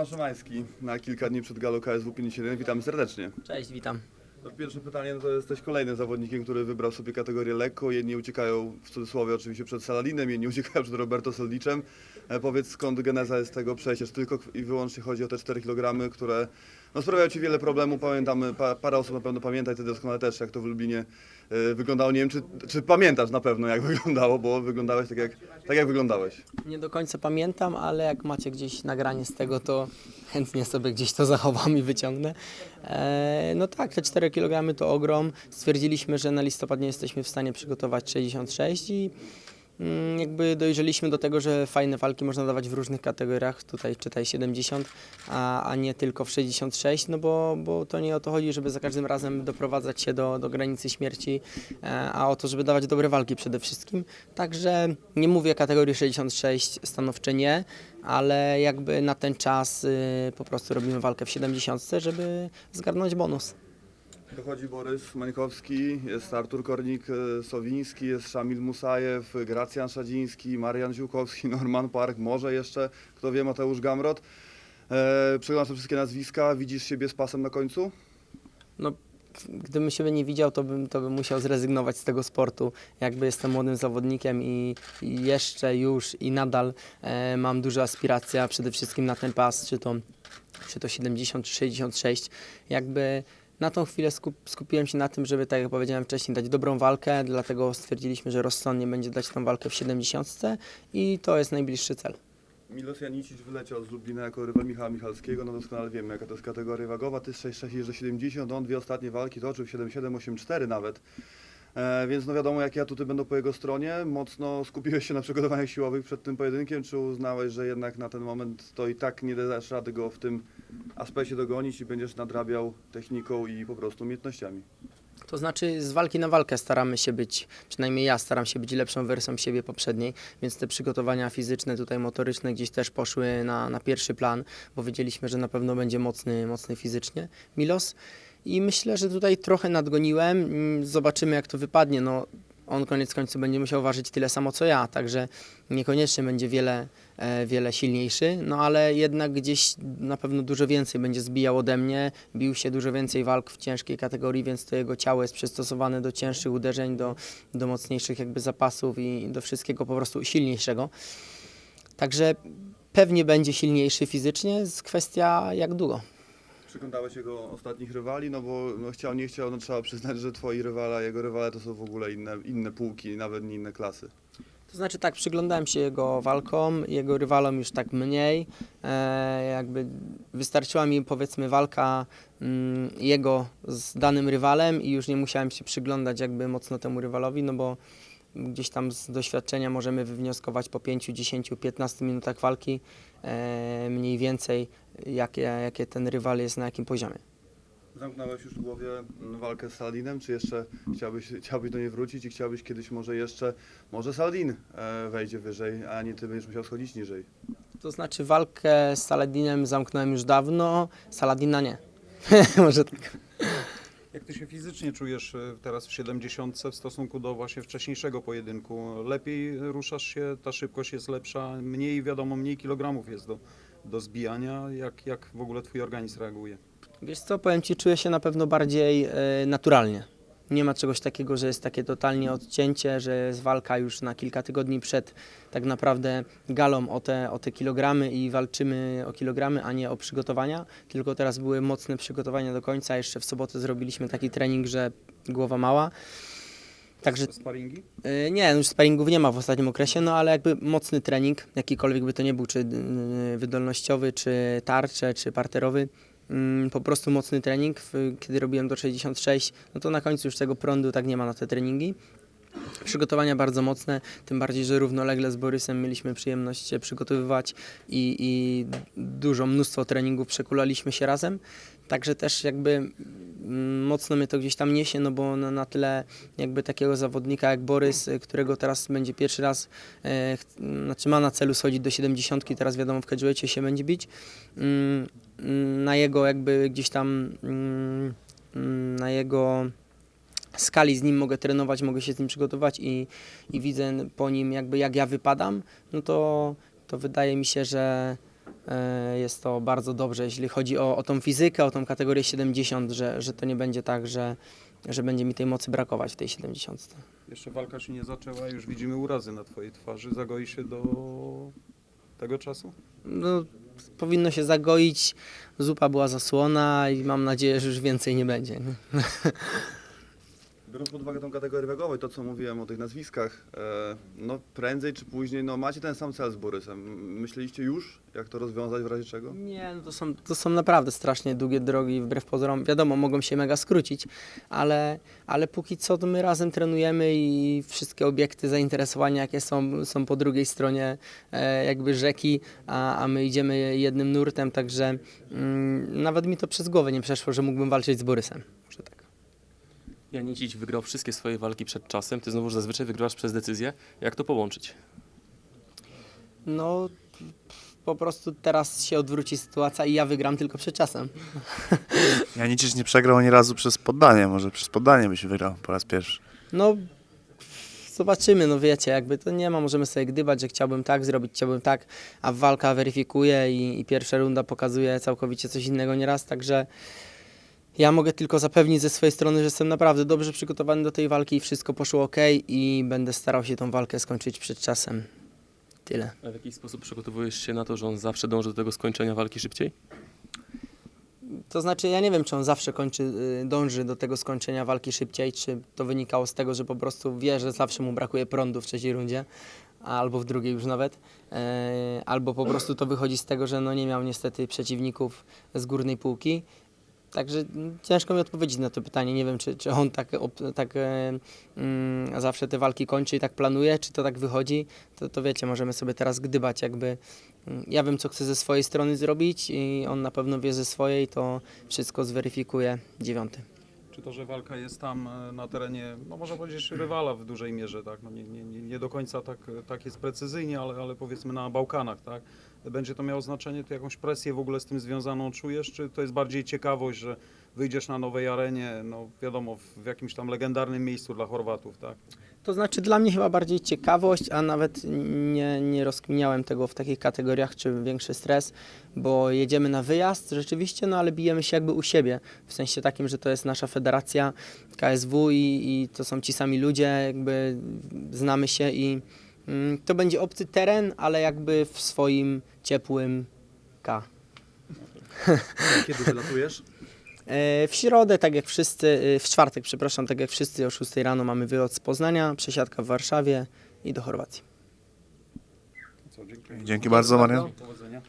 Tomasz Szymański na kilka dni przed Galo KSW 51. Witamy serdecznie. Cześć, witam. To pierwsze pytanie, no to jesteś kolejnym zawodnikiem, który wybrał sobie kategorię lekko. Jedni uciekają, w cudzysłowie oczywiście, przed Saladinem, inni uciekają przed Roberto Soldiczem. E, powiedz, skąd geneza jest tego przejścia? Czy tylko i wyłącznie chodzi o te 4 kg, które no, sprawiają Ci wiele problemów? Pamiętam, pa, parę osób na pewno pamięta i Ty doskonale też, jak to w Lublinie wyglądało. Nie wiem, czy, czy pamiętasz na pewno, jak wyglądało, bo wyglądałeś tak, jak, tak, jak wyglądałeś. Nie do końca pamiętam, ale jak macie gdzieś nagranie z tego, to chętnie sobie gdzieś to zachowam i wyciągnę. E, no tak, te 4 kg to ogrom. Stwierdziliśmy, że na listopad nie jesteśmy w stanie przygotować 66 i jakby dojrzeliśmy do tego, że fajne walki można dawać w różnych kategoriach, tutaj czytaj 70, a, a nie tylko w 66, no bo, bo to nie o to chodzi, żeby za każdym razem doprowadzać się do, do granicy śmierci, e, a o to, żeby dawać dobre walki przede wszystkim. Także nie mówię kategorii 66 stanowcze nie, ale jakby na ten czas y, po prostu robimy walkę w 70, żeby zgarnąć bonus. Dochodzi Borys Mańkowski, jest Artur Kornik-Sowiński, jest Szamil Musajew, Gracjan Szadziński, Marian Ziółkowski, Norman Park, może jeszcze, kto wie, Mateusz Gamrot. E, przeglądasz te wszystkie nazwiska, widzisz siebie z pasem na końcu? No, gdybym siebie nie widział, to bym, to bym musiał zrezygnować z tego sportu. Jakby jestem młodym zawodnikiem i, jeszcze już i nadal e, mam duże aspiracje, przede wszystkim na ten pas, czy to, czy to 70 czy 66. Jakby na tą chwilę skup, skupiłem się na tym, żeby, tak jak powiedziałem wcześniej, dać dobrą walkę, dlatego stwierdziliśmy, że rozsądnie będzie dać tą walkę w 70 i to jest najbliższy cel. Milos Janicic wyleciał z Lublina jako rywal Michała Michalskiego, no doskonale wiemy jaka to jest kategoria wagowa, ty z 6,6 do 70, on dwie ostatnie walki toczył w 7,7, 8,4 nawet. E, więc no wiadomo jakie atuty będą po jego stronie. Mocno skupiłeś się na przygotowaniach siłowych przed tym pojedynkiem, czy uznałeś, że jednak na ten moment to i tak nie dasz rady go w tym aspekcie dogonić i będziesz nadrabiał techniką i po prostu umiejętnościami? To znaczy z walki na walkę staramy się być, przynajmniej ja staram się być lepszą wersją siebie poprzedniej, więc te przygotowania fizyczne, tutaj motoryczne gdzieś też poszły na, na pierwszy plan, bo wiedzieliśmy, że na pewno będzie mocny, mocny fizycznie Milos. I myślę, że tutaj trochę nadgoniłem. Mm, Zobaczymy, jak to wypadnie. No, on koniec końców będzie musiał ważyć tyle samo co ja, także niekoniecznie będzie wiele, e, wiele silniejszy, no ale jednak gdzieś na pewno dużo więcej będzie zbijał ode mnie, bił się dużo więcej walk w ciężkiej kategorii, więc to jego ciało jest przystosowane do cięższych uderzeń, do, do mocniejszych jakby zapasów i do wszystkiego po prostu silniejszego. Także pewnie będzie silniejszy fizycznie, jest kwestia jak długo. Przyglądałeś jego ostatnich rywali, no bo no chciał, nie chciał, no trzeba przyznać, że twoi rywale, jego rywale to są w ogóle inne, inne półki, nawet nie inne klasy. To znaczy tak, przyglądałem się jego walkom, jego rywalom już tak mniej. E, jakby wystarczyła mi powiedzmy walka mm, jego z danym rywalem i już nie musiałem się przyglądać jakby mocno temu rywalowi, no bo gdzieś tam z doświadczenia możemy wywnioskować po 5, 10, 15 minutach walki e, mniej więcej jakie, jakie ten rywal jest na jakim poziomie. Zamknąłeś już w głowie walkę z Saladinem, czy jeszcze chciałbyś, chciałbyś do niej wrócić i chciałbyś kiedyś może jeszcze, może Saladin e, wejdzie wyżej, a nie ty będziesz musiał schodzić niżej. To znaczy walkę z Saladinem zamknąłem już dawno, Saladina nie. Może tak. Jak ty się fizycznie czujesz e, teraz w 70 w stosunku do właśnie wcześniejszego pojedynku? Lepiej ruszasz się, ta szybkość jest lepsza, mniej wiadomo, mniej kilogramów jest do, do zbijania. Jak, jak w ogóle twój organizm reaguje? Wiesz co, powiem Ci, czuję się na pewno bardziej e, naturalnie. Nie ma czegoś takiego, że jest takie totalnie odcięcie, że jest walka już na kilka tygodni przed tak naprawdę galą o te, o te kilogramy i walczymy o kilogramy, a nie o przygotowania. Tylko teraz były mocne przygotowania do końca. Jeszcze w sobotę zrobiliśmy taki trening, że głowa mała. Także Sparingi? Y, Nie, już sparingów nie ma w ostatnim okresie, no ale jakby mocny trening, jakikolwiek by to nie był, czy y, wydolnościowy, czy tarcze, czy parterowy, mm, po prostu mocny trening. W- Kiedy robiłem do 66, no to na końcu już tego prądu tak nie ma na te treningi. Przygotowania bardzo mocne, tym bardziej, że równolegle z Borysem mieliśmy przyjemność się przygotowywać i, i dużo, mnóstwo treningów przekulaliśmy się razem. Także też jakby mocno mnie to gdzieś tam niesie, no bo na, na tyle jakby takiego zawodnika jak Borys, y, którego teraz będzie pierwszy raz, e, ch- znaczy ma na celu schodzić do 70, teraz wiadomo w catchweightie się będzie bić, mm, mm, na jego jakby gdzieś tam, mm, mm, na jego skali z nim mogę trenować, mogę się z nim przygotować i, i widzę po nim jakby jak ja wypadam, no to, to wydaje mi się, że, jest to bardzo dobrze, jeśli chodzi o, o tą fizykę, o tą kategorię 70, że, że to nie będzie tak, że, że będzie mi tej mocy brakować w tej 70. Jeszcze walka się nie zaczęła, już widzimy urazy na twojej twarzy. Zagoi się do tego czasu? No, powinno się zagoić, zupa była zasłona i mam nadzieję, że już więcej nie będzie. Nie? Biorąc pod uwagę tą kategorię wagową i to, co mówiłem o tych nazwiskach, e, no prędzej czy później, no macie ten sam cel z Borysem. Myśleliście już, jak to rozwiązać w razie czego? Nie, no to są, to są naprawdę strasznie długie drogi, wbrew pozorom. Wiadomo, mogą się mega skrócić, ale, ale póki co to my razem trenujemy i wszystkie obiekty zainteresowania, jakie są, są po drugiej stronie e, jakby rzeki, a, a my idziemy jednym nurtem, także mm, nawet mi to przez głowę nie przeszło, że mógłbym walczyć z Borysem. Może tak. Janicic wygrał wszystkie swoje walki przed czasem, ty znowu zazwyczaj wygrywasz przez decyzję. Jak to połączyć? No, po prostu teraz się odwróci sytuacja i ja wygram tylko przed czasem. Janicic nie przegrał ani razu przez poddanie, może przez poddanie byś wygrał po raz pierwszy. No, zobaczymy, no wiecie, jakby to nie ma, możemy sobie gdybać, że chciałbym tak zrobić, chciałbym tak, a walka weryfikuje i, i pierwsza runda pokazuje całkowicie coś innego nieraz, także ja mogę tylko zapewnić ze swojej strony, że jestem naprawdę dobrze przygotowany do tej walki i wszystko poszło ok i będę starał się tą walkę skończyć przed czasem. Tyle. A w jaki sposób przygotowujesz się na to, że on zawsze dąży do tego skończenia walki szybciej? To znaczy, ja nie wiem, czy on zawsze kończy, y, dąży do tego skończenia walki szybciej, czy to wynikało z tego, że po prostu wie, że zawsze mu brakuje prądu w trzeciej rundzie, albo w drugiej już nawet, e, albo po prostu to wychodzi z tego, że no nie miał niestety przeciwników z górnej półki. Także ciężko mi odpowiedzieć na to pytanie. Nie wiem, czy, czy on tak, tak e, mm, zawsze te walki kończy i tak planuje, czy to tak wychodzi. To, to wiecie, możemy sobie teraz gdybać jakby. mm, Ja wiem, co chcę ze swojej strony zrobić i on na pewno wie ze swojej, to wszystko zweryfikuje dziewiąty. Czy to, że walka jest tam e, na terenie, no można powiedzieć, rywala w dużej mierze, tak? No nie, nie nie do końca tak, tak jest precyzyjnie, ale, ale powiedzmy na Bałkanach, tak? Będzie to miało znaczenie, ty jakąś presję w ogóle z tym związaną czujesz, czy to jest bardziej ciekawość, że wyjdziesz na nowej arenie, no wiadomo, w, jakimś tam legendarnym miejscu dla Chorwatów, tak? To znaczy dla mnie chyba bardziej ciekawość, a nawet nie, nie rozkminiałem tego w takich kategoriach, czy większy stres, bo jedziemy na wyjazd rzeczywiście, no ale bijemy się jakby u siebie, w sensie takim, że to jest nasza federacja KSW i, i to są ci sami ludzie, jakby znamy się i to będzie obcy teren, ale jakby w swoim ciepłym K. Kiedy wylatujesz? E, W środę, tak jak wszyscy, e, w czwartek, przepraszam, tak jak wszyscy o 6 rano mamy wylot z Poznania, przesiadka w Warszawie i do Chorwacji. Co, dziękuję. Dzięki bardzo, Marian. Powodzenia.